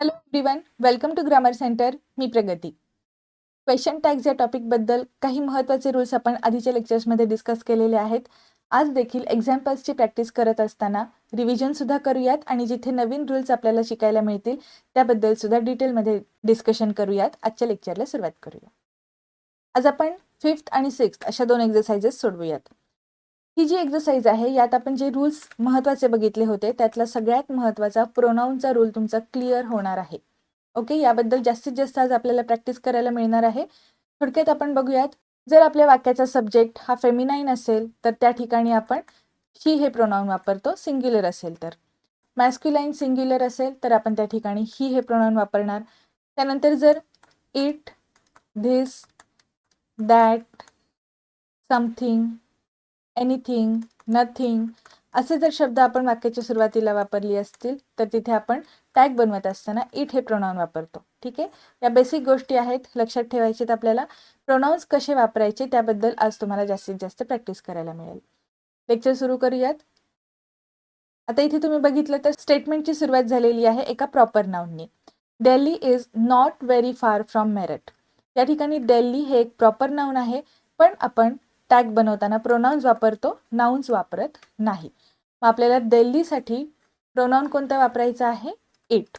Hello everyone welcome to grammar centre me Pragati. Question tags या टॉपिकबद्दल काही महत्त्वाचे रूल्स आपण आधीच्या लेक्चर्समध्ये डिस्कस केलेले आहेत. आज देखील एक्झाम्पल्सची प्रॅक्टिस करत असताना रिव्हिजनसुद्धा करूयात आणि जिथे नवीन रूल्स आपल्याला शिकायला मिळतील त्याबद्दलसुद्धा डिटेलमध्ये डिस्कशन करूयात. आजच्या लेक्चरला सुरुवात करूया. आज आपण फिफ्थ आणि सिक्स्थ अशा दोन एक्झरसाइजेस सोडवूयात. ही जी एक्झरसाइज आहे यात आपण जे रूल्स महत्त्वाचे बघितले होते त्यातला सगळ्यात महत्त्वाचा प्रोनाऊनचा रूल तुमचा क्लिअर होणार आहे. ओके याबद्दल जास्तीत जास्त आज आपल्याला प्रॅक्टिस करायला मिळणार आहे. थोडक्यात आपण बघूयात जर आपल्या वाक्याचा सब्जेक्ट हा फेमिनाईन असेल तर त्या ठिकाणी आपण ही हे प्रोनाऊन वापरतो सिंग्युलर असेल तर. मॅस्क्युलाईन सिंग्युलर असेल तर आपण त्या ठिकाणी ही हे प्रोनाऊन वापरणार. त्यानंतर जर it this that something anything nothing असे जर शब्द आपण वाक्याच्या सुरुवातीला वापरली असतील तर तिथे आपण टॅग बनवत असताना इट हे प्रोनाऊन वापरतो. ठीक आहे? या बेसिक गोष्टी आहेत. लक्षात ठेवायचेत आपल्याला. प्रोनाऊन्स कसे वापरायचे त्याबद्दल आज तुम्हाला जास्तीत जास्त प्रॅक्टिस करायला मिळेल. लेक्चर सुरू करूयात. आता इथे तुम्ही बघितलं तर स्टेटमेंटची सुरुवात झालेली आहे एका proper नाऊननी Delhi is not very far from Meerut या ठिकाणी दिल्ली हे एक प्रॉपर नाऊन आहे पण आपण टॅग बनवताना प्रोनाऊन्स वापरतो नाउन्स वापरत नाही. मग आपल्याला दिल्लीसाठी प्रोनाऊन कोणता वापरायचा आहे? इट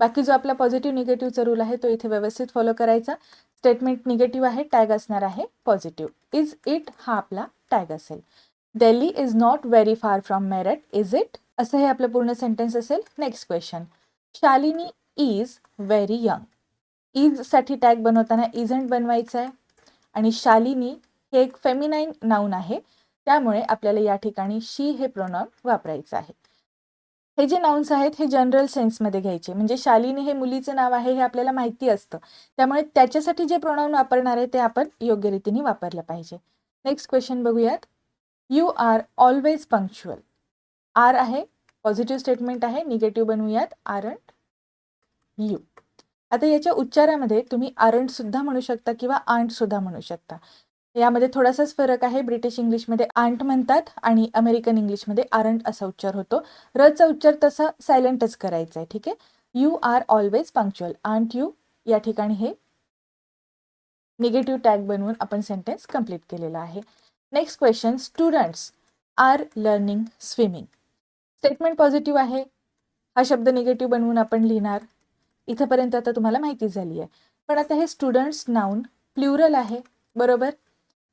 बाकी जो आपला पॉझिटिव्ह निगेटिव्हचा रूल आहे तो इथे व्यवस्थित फॉलो करायचा. स्टेटमेंट निगेटिव्ह आहे टॅग असणार आहे पॉझिटिव्ह इज इट हा आपला टॅग असेल. Delhi is not very far from Meerut is it असं हे आपलं पूर्ण सेंटेन्स असेल. Next question Shalini is very young इजसाठी tag बनवताना इजंट बनवायचं आहे. आणि शालिनी हे एक फेमिनाईन नाऊन आहे. त्यामुळे आपल्याला या ठिकाणी शी हे प्रोनाऊन वापरायचं आहे. हे जे नाउन्स आहेत हे जनरल सेन्समध्ये घ्यायचे. म्हणजे शालिनी हे मुलीचं नाव आहे हे आपल्याला माहिती असतं. त्यामुळे त्याच्यासाठी जे प्रोनाऊन वापरणार आहे ते आपण योग्य रीतीने वापरलं पाहिजे. नेक्स्ट क्वेश्चन बघूयात. You are always punctual are आहे पॉझिटिव्ह स्टेटमेंट आहे निगेटिव्ह बनवूयात. आरंट यू आता याच्या उच्चारामध्ये तुम्ही आरंट सुद्धा म्हणू शकता किंवा आंट सुद्धा म्हणू शकता. यामध्ये थोडासाच फरक आहे. ब्रिटिश इंग्लिशमध्ये आंट म्हणतात आणि अमेरिकन इंग्लिशमध्ये आरंट असा उच्चार होतो. रचा उच्चार तसा सायलेंटच करायचा आहे. ठीक आहे? You are always punctual. Aren't you? या ठिकाणी हे निगेटिव्ह टॅग बनवून आपण सेंटेन्स कंप्लीट केलेला आहे. Next question students are learning swimming. Statement positive आहे. हा शब्द निगेटिव्ह बनवून आपण लिहिणार. इथंपर्यंत आता तुम्हाला माहिती झाली आहे. पण आता हे स्टुडंट्स नाऊन प्ल्युरल आहे. बरोबर?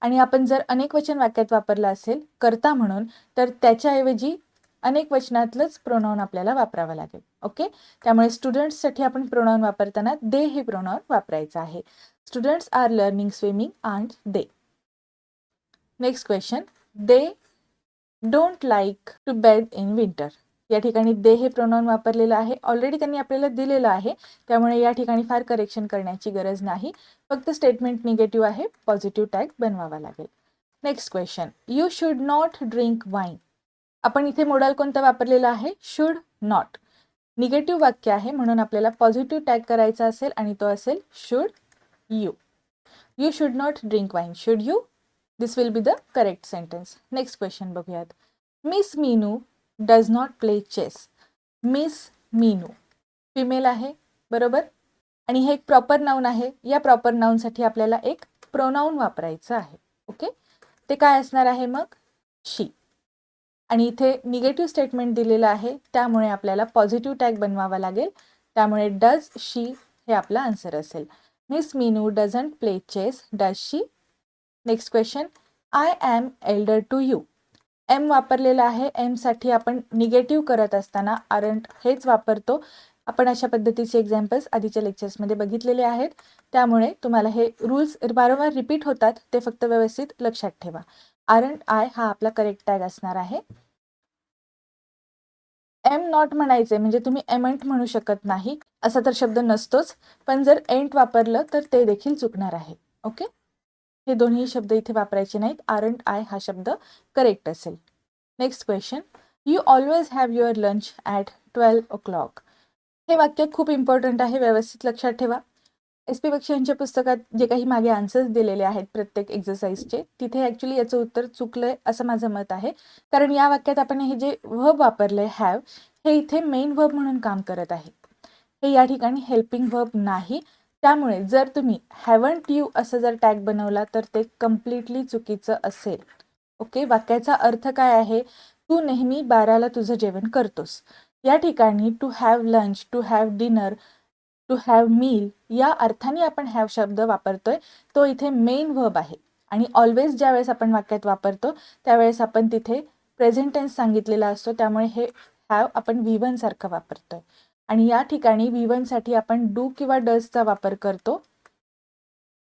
आणि आपण जर अनेक वचन वाक्यात वापरलं असेल करता म्हणून तर त्याच्याऐवजी अनेक वचनातलंच प्रोनाऊन आपल्याला वापरावं लागेल. ओके त्यामुळे स्टुडंट्ससाठी आपण प्रोनाऊन वापरताना दे हे प्रोनाऊन वापरायचं आहे. Students are learning swimming and they next question they don't like to bed in winter या ठिकाणी दे हे प्रोनाऊन वापरलेलं आहे. ऑलरेडी त्यांनी आपल्याला दिलेलं आहे. त्यामुळे या ठिकाणी फार करेक्शन करण्याची गरज नाही. फक्त स्टेटमेंट निगेटिव्ह आहे. पॉझिटिव्ह टॅग बनवावा लागेल. Next question you should not drink wine आपण इथे मोडाल कोणतं वापरलेलं आहे? शुड नॉट निगेटिव्ह वाक्य आहे. म्हणून आपल्याला पॉझिटिव्ह टॅग करायचा असेल आणि तो असेल should you you should not drink wine should you this will be the correct sentence next question बघूयात. Miss Meenu does not play chess Miss Meenu female आहे बरोबर? आणि हे एक प्रॉपर नाऊन आहे. या प्रॉपर नाऊनसाठी आपल्याला एक प्रोनाऊन वापरायचं आहे. ओके ते काय असणार आहे मग? शी आणि इथे निगेटिव्ह स्टेटमेंट दिलेलं आहे. त्यामुळे आपल्याला पॉझिटिव्ह टॅग बनवावा लागेल. त्यामुळे डज शी हे आपला आन्सर असेल. Miss Meenu doesn't play chess does she next question I am elder to you am वापरलेलं आहे. एमसाठी आपण निगेटिव्ह करत असताना आरंट हेच वापरतो. आपण अशा पद्धतीचे एक्झाम्पल्स आधीच्या लेक्चर्समध्ये बघितलेले आहेत. त्यामुळे तुम्हाला हे रूल्स वारंवार रिपीट होतात ते फक्त व्यवस्थित लक्षात ठेवा. आरंट आय हा आपला करेक्ट टॅग असणार आहे. एम नॉट म्हणायचे म्हणजे तुम्ही एमंट म्हणू शकत नाही. असा तर शब्द नसतोच. पण जर एंट वापरलं तर ते देखील चुकणार आहे. ओके हे दोन्ही शब्द इथे वापरायचे नाहीत. आरंट आय हा शब्द करेक्ट असेल. Next question you always have your lunch at twelve o'clock हे वाक्य खूप इम्पॉर्टंट आहे. व्यवस्थित लक्षात ठेवा. एस पी बक्षी यांच्या पुस्तकात जे काही मागे आन्सर्स दिलेले आहेत प्रत्येक एक्झरसाइजचे तिथे ॲक्च्युली याचं उत्तर चुकलंय असं माझं मत आहे. कारण या वाक्यात आपण हे जे व्हब वापरले हॅव हे इथे मेन व्हब म्हणून काम करत आहे. हे या ठिकाणी हेल्पिंग व्हब नाही. त्यामुळे जर तुम्ही हॅवंट यू असं जर टॅग बनवला तर ते कम्प्लिटली चुकीचं असेल. ओके वाक्याचा अर्थ काय आहे? तू नेहमी बाराला तुझं जेवण करतोस. या ठिकाणी to have lunch to have dinner to have meal या अर्थाने आपण हॅव शब्द वापरतोय तो इथे मेन वर्ब आहे. आणि ऑलवेज ज्यावेळेस आपण वाक्यात वापरतो त्यावेळेस आपण तिथे प्रेझेंट टेन्स सांगितलेला असतो त्यामुळे हे हॅव आपण व्ही वन सारखं वापरतोय. आणि या ठिकाणी व्ही वनसाठी आपण डू किंवा डजचा वापर करतो.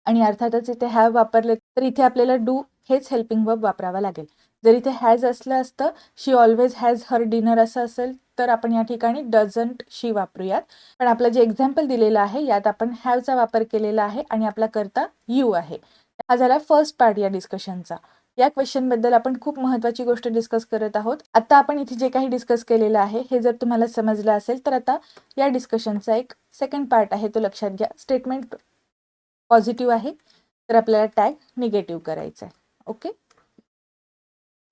आणि अर्थातच इथे हॅव वापरले तर इथे आपल्याला डू हेच हेल्पिंग वर्ब वापरावा लागेल. जर इथे हॅज असलं असतं she always has her dinner असं असेल तर आपण या ठिकाणी डझंट शी वापरूयात. पण आपलं जे एक्झाम्पल दिलेलं आहे यात आपण हॅवचा वापर केलेला आहे आणि आपला करता यू आहे. हा झाला फर्स्ट पार्ट या डिस्कशनचा या क्वेश्चनबद्दल आपण खूप महत्वाची गोष्ट डिस्कस करत आहोत. आता आपण इथे जे काही डिस्कस केलेलं आहे हे जर तुम्हाला समजलं असेल तर आता या डिस्कशनचा एक सेकंड पार्ट आहे तो लक्षात घ्या. स्टेटमेंट पॉझिटिव्ह आहे तर आपल्याला टॅग निगेटिव्ह करायचा आहे ओके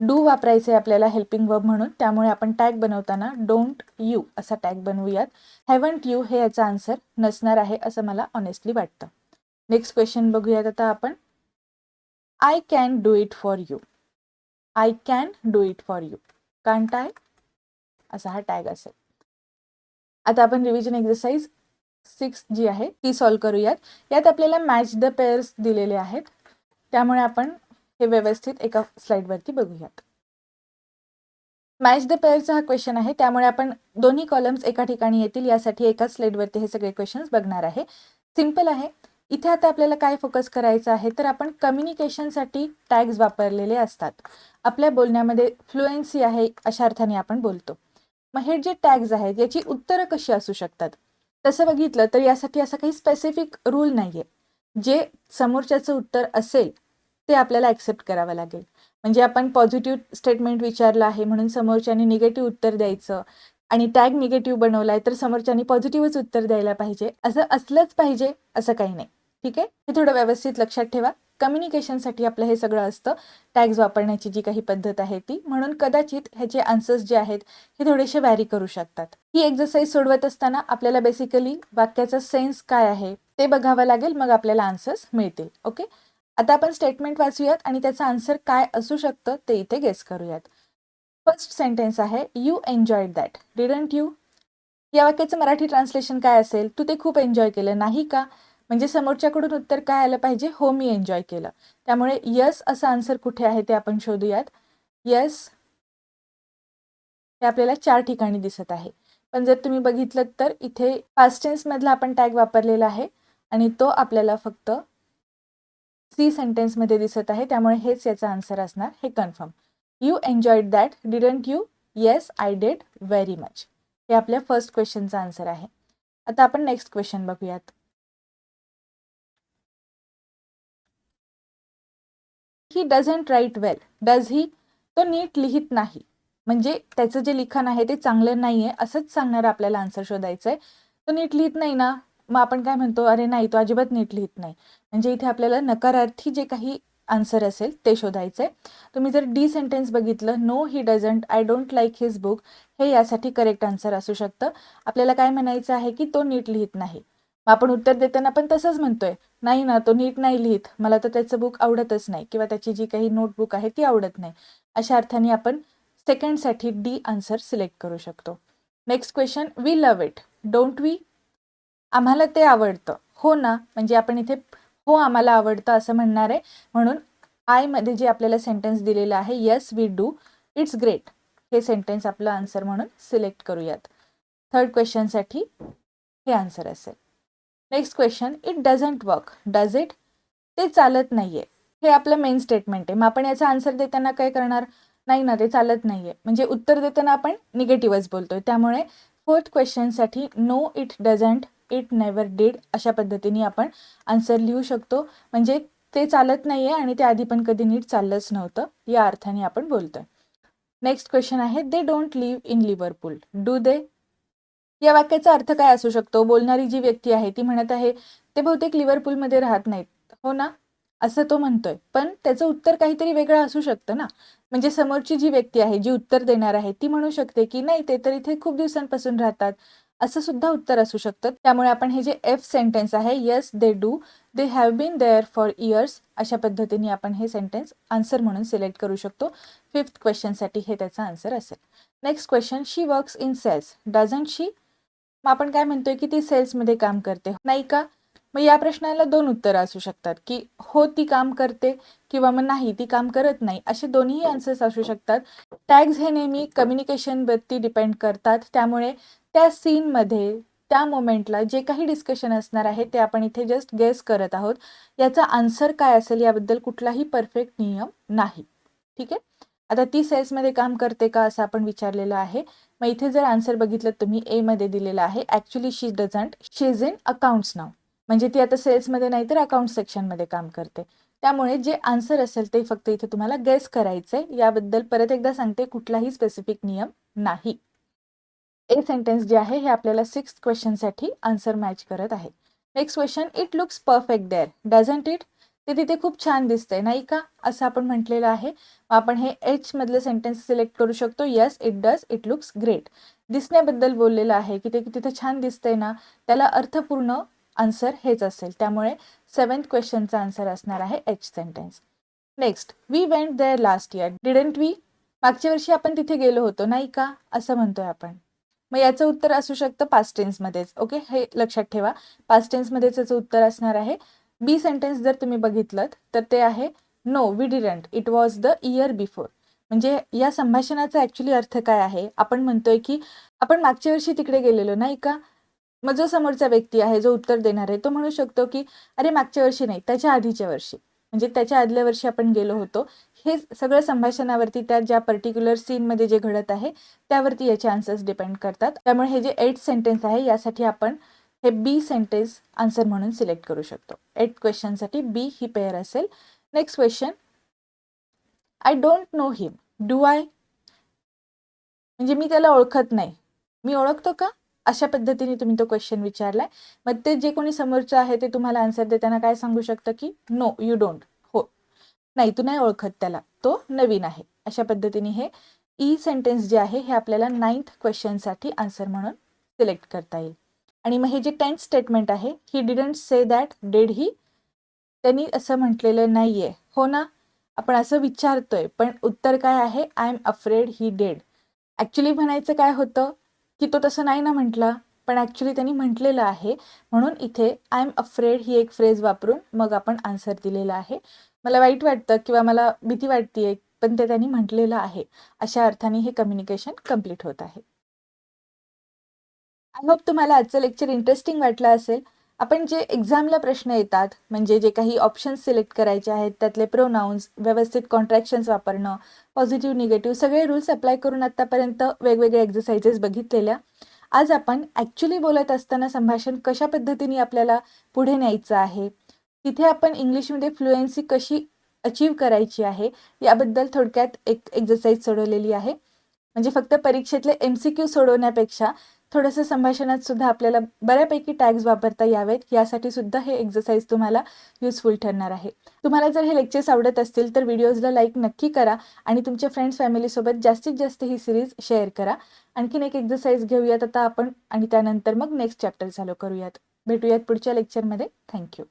डू वापरायचं आहे आपल्याला हेल्पिंग वर्ब म्हणून त्यामुळे आपण टॅग बनवताना डोंट यू असा टॅग बनवूयात. हॅवंट यू हे याचा आन्सर नसणार आहे असं मला ऑनेस्टली वाटतं. नेक्स्ट क्वेश्चन बघूयात आता आपण. I can do it for you I can do it for you can't I असा हा टॅग असेल. आता आपण रिव्हिजन एक्सरसाइज सिक्स जी आहे ती सॉल्व करूयात. यात आपल्याला मॅच द पेअर्स दिलेले आहेत. त्यामुळे आपण हे व्यवस्थित एका स्लाईडवरती बघूयात. मॅच द पेअरचा हा क्वेश्चन आहे. त्यामुळे आपण दोन्ही कॉलम्स एका ठिकाणी येतील. यासाठी एकाच स्लाईडवरती हे सगळे क्वेश्चन्स बघणार आहे. सिंपल आहे. इथे आता आपल्याला काय फोकस करायचं आहे तर आपण कम्युनिकेशनसाठी टॅग्स वापरलेले असतात. आपल्या बोलण्यामध्ये फ्लुएन्सी आहे अशा अर्थाने आपण बोलतो. मग हे जे टॅग्स आहेत याची उत्तरं कशी असू शकतात? तसं बघितलं तर यासाठी असा काही स्पेसिफिक रूल नाही आहे जे समोरच्याचं उत्तर असेल ते आपल्याला ॲक्सेप्ट करावं लागेल. म्हणजे आपण पॉझिटिव्ह स्टेटमेंट विचारलं आहे म्हणून समोरच्याने निगेटिव्ह उत्तर द्यायचं आणि टॅग निगेटिव्ह बनवला आहे तर समोरच्याने पॉझिटिव्हच उत्तर द्यायला पाहिजे. असं असलंच पाहिजे असं काही नाही. ठीक आहे? हे थोडं व्यवस्थित लक्षात ठेवा. कम्युनिकेशनसाठी आपलं हे सगळं असतं. टॅग्स वापरण्याची जी काही पद्धत आहे ती. म्हणून कदाचित ह्याचे आन्सर्स जे आहेत हे थोडेसे व्हॅरी करू शकतात. ही एक्झरसाईज सोडवत असताना आपल्याला बेसिकली वाक्याचा सेन्स काय आहे ते बघावं लागेल. मग आपल्याला आन्सर्स मिळतील. ओके आता आपण स्टेटमेंट वाचूयात आणि त्याचं आन्सर काय असू शकतं ते इथे गेस करूयात. फर्स्ट सेंटेन्स आहे you enjoyed that didn't you या वाक्याचं मराठी ट्रान्सलेशन काय असेल तू ते खूप एन्जॉय केलं नाही का? म्हणजे समोरच्याकडून उत्तर काय आलं पाहिजे? हो मी एन्जॉय केलं. त्यामुळे यस असं आन्सर कुठे आहे ते आपण शोधूयात. यस हे आपल्याला चार ठिकाणी दिसत आहे. पण जर तुम्ही बघितलं तर इथे पास्ट टेन्समधला आपण टॅग वापरलेला आहे आणि तो आपल्याला फक्त सी सेंटेन्समध्ये दिसत आहे. त्यामुळे हेच याचा आन्सर असणार. हे confirm you enjoyed that didn't you yes I did very much हे आपल्या फर्स्ट क्वेश्चनचा आन्सर आहे. आता आपण नेक्स्ट क्वेश्चन बघूयात. He doesn't write well does he तो नीट लिहित नाही. म्हणजे त्याचं जे लिखाण आहे ते चांगलं नाही आहे असंच सांगणारं आपल्याला आन्सर शोधायचं आहे तो नीट लिहित नाही ना मग आपण काय म्हणतो अरे नाही तो अजिबात नीट लिहित नाही. म्हणजे इथे आपल्याला नकारार्थी जे काही आन्सर असेल ते शोधायचं आहे तुम्ही जर डी सेंटेन्स बघितलं no he doesn't I don't like his book हे यासाठी करेक्ट आन्सर असू शकतं. आपल्याला काय म्हणायचं आहे की तो नीट लिहित नाही. मग आपण उत्तर देताना पण तसंच म्हणतोय नाही ना तो नीट नाही लिहित. मला तर त्याचं बुक आवडतच नाही किंवा त्याची जी काही नोटबुक आहे ती आवडत नाही. अशा अर्थाने आपण सेकंडसाठी डी आन्सर सिलेक्ट करू शकतो. Next question we love it don't we आम्हाला ते आवडतं. हो ना म्हणजे आपण इथे हो आम्हाला आवडतं असं म्हणणार आहे. म्हणून आयमध्ये जे आपल्याला सेंटेन्स दिलेलं आहे yes we do it's great हे सेंटेन्स आपलं आन्सर म्हणून सिलेक्ट करूयात. थर्ड क्वेश्चनसाठी हे आन्सर असेल. Next question it doesn't work does it ते चालत नाही आहे हे आपलं मेन स्टेटमेंट आहे. मग आपण याचा आन्सर देताना काय करणार? नाही ना ते चालत नाही आहे म्हणजे उत्तर देताना आपण निगेटिव्हच आहे त्यामुळे fourth क्वेश्चनसाठी no it doesn't it never did अशा पद्धतीने आपण आन्सर लिहू शकतो. म्हणजे ते चालत नाही आहे आणि ते आधी पण कधी नीट चाललंच नव्हतं. या अर्थाने आपण बोलतोय. नेक्स्ट क्वेश्चन आहे they don't live in Liverpool do they या वाक्याचा अर्थ काय असू शकतो? बोलणारी जी व्यक्ती आहे ती म्हणत आहे ते बहुतेक लिव्हरपूलमध्ये राहत नाहीत. हो ना? असं तो म्हणतोय. पण त्याचं उत्तर काहीतरी वेगळं असू शकतं ना? म्हणजे समोरची जी व्यक्ती आहे जी उत्तर देणार आहे ती म्हणू शकते की नाही ते तर इथे खूप दिवसांपासून राहतात. असं सुद्धा उत्तर असू शकतं. त्यामुळे आपण हे जे एफ सेंटेन्स आहे yes they do they have been there for years अशा पद्धतीने आपण हे सेंटेन्स आन्सर म्हणून सिलेक्ट करू शकतो. फिफ्थ क्वेश्चनसाठी हे त्याचा आन्सर असेल. Next question she works in sales doesn't she मग आपण काय म्हणतोय की ती सेल्समध्ये काम करते. नाही का? मग या प्रश्नाला दोन उत्तरं असू शकतात की हो ती काम करते किंवा मग नाही ती काम करत नाही असे दोन्ही आन्सर्स असू शकतात. टॅग्स हे नेहमी कम्युनिकेशनवरती डिपेंड करतात. त्यामुळे त्या सीनमध्ये त्या मोमेंटला जे काही डिस्कशन असणार आहे ते आपण इथे जस्ट गेस करत आहोत. याचा आन्सर काय असेल याबद्दल कुठलाही परफेक्ट नियम नाही. ठीक आहे? आता ती सेल्समध्ये काम करते का असं आपण विचारलेलं आहे. मग इथे जर आन्सर बघितलं तुम्ही ए मध्ये दिलेलं आहे. Actually she doesn't she is in accounts नाव म्हणजे ती आता सेल्समध्ये नाही तर अकाउंट सेक्शनमध्ये काम करते. त्यामुळे जे आन्सर असेल ते फक्त इथे तुम्हाला गेस करायचंय. याबद्दल परत एकदा सांगते कुठलाही स्पेसिफिक नियम नाही. ए सेंटेन्स जे आहे हे आपल्याला सिक्स क्वेश्चनसाठी आन्सर मॅच करत आहे. Next question it looks perfect there doesn't it ते तिथे खूप छान दिसतंय नाही का? असं आपण म्हटलेलं आहे. आपण हे एच मधलं सेंटेन्स सिलेक्ट करू शकतो. Yes it does it looks great दिसण्याबद्दल बोललेलं आहे की ते तिथे छान दिसतंय ना? त्याला अर्थपूर्ण आन्सर हेच असेल. त्यामुळे सेवन्थ क्वेश्चनचा आन्सर असणार आहे H sentence next we went there last year didn't we मागच्या वर्षी आपण तिथे गेलो होतो नाही का? असं म्हणतोय आपण. मग याचं उत्तर असू शकतं पास्ट टेन्समध्येच ओके हे लक्षात ठेवा. पास्ट टेन्समध्येच याचं उत्तर असणार आहे. बी सेंटेन्स जर तुम्ही बघितलं तर ते आहे no we didn't it was the year before म्हणजे या संभाषणाचा ॲक्च्युली अर्थ काय आहे? आपण म्हणतोय की आपण मागच्या वर्षी तिकडे गेलेलो नाही का? मग जो समोरचा व्यक्ती आहे जो उत्तर देणार आहे तो म्हणू शकतो की अरे मागच्या वर्षी नाही त्याच्या आधीच्या वर्षी. म्हणजे त्याच्या आदल्या वर्षी आपण गेलो होतो. हे सगळं संभाषणावरती त्या ज्या पर्टिक्युलर सीनमध्ये जे घडत आहे त्यावरती याचे आन्सर्स डिपेंड करतात. त्यामुळे हे जे एट सेंटेन्स आहे यासाठी आपण हे बी सेंटेन्स आन्सर म्हणून सिलेक्ट करू शकतो. एट क्वेश्चनसाठी बी ही पेअर असेल. Next question I don't know him do I म्हणजे मी त्याला ओळखत नाही. मी ओळखतो का? अशा पद्धतीने तुम्ही तो क्वेश्चन विचारलाय. मग ते जे कोणी समोरचं आहे ते तुम्हाला आन्सर देताना काय सांगू शकतं की नो यू डोंट हो. नाही तू नाही ओळखत त्याला. तो नवीन आहे. अशा पद्धतीने हे e ई सेंटेन्स जे आहे हे आपल्याला नाईन्थ क्वेश्चनसाठी आन्सर म्हणून सिलेक्ट करता येईल. आणि मग हे जे टेन्थ स्टेटमेंट आहे he didn't say that did he त्यांनी असं म्हटलेलं नाही आहे हो ना? आपण असं विचारतोय पण उत्तर काय आहे? I am afraid he did actually म्हणायचं काय होतं? की तो तसं नाही ना म्हटला पण ॲक्च्युली त्यांनी म्हटलेलं आहे. म्हणून इथे आय एम अफ्रेड ही एक फ्रेज वापरून मग आपण आन्सर दिलेला आहे. मला वाईट वाटतं किंवा मला भीती वाटते पण ते त्यांनी म्हटलेलं आहे. अशा अर्थाने हे कम्युनिकेशन कंप्लीट होत आहे. आय होप तुम्हाला आजचं लेक्चर इंटरेस्टिंग वाटलं असेल. आपण जे एक्झामला प्रश्न येतात म्हणजे जे काही ऑप्शन्स सिलेक्ट करायचे आहेत त्यातले प्रोनाऊन्स व्यवस्थित कॉन्ट्रॅक्शन्स वापरणं पॉझिटिव्ह निगेटिव्ह सगळे रूल्स अप्लाय करून आत्तापर्यंत वेगवेगळे एक्झरसाइजेस बघितलेल्या. आज आपण ॲक्च्युली बोलत असताना संभाषण कशा पद्धतीने आपल्याला पुढे न्यायचं आहे? तिथे आपण इंग्लिशमध्ये फ्लुएन्सी कशी अचीव करायची आहे याबद्दल थोडक्यात एक एक्झरसाइज सोडवलेली आहे. म्हणजे फक्त परीक्षेतले एम सी क्यू सोडवण्यापेक्षा थोडंसं संभाषणात सुद्धा आपल्याला बऱ्यापैकी टॅग्स वापरता यावेत. यासाठी सुद्धा हे एक्झरसाइज तुम्हाला युजफुल ठरणार आहे. तुम्हाला जर हे लेक्चर्स आवडत असतील तर व्हिडिओजला लाईक नक्की करा आणि तुमच्या फ्रेंड्स फॅमिलीसोबत जास्तीत जास्त ही सिरीज शेअर करा. आणखीन एक एक्झरसाइज घेऊयात आता आपण आणि त्यानंतर मग नेक्स्ट चॅप्टर चालू करूयात. भेटूयात पुढच्या लेक्चरमध्ये थँक्यू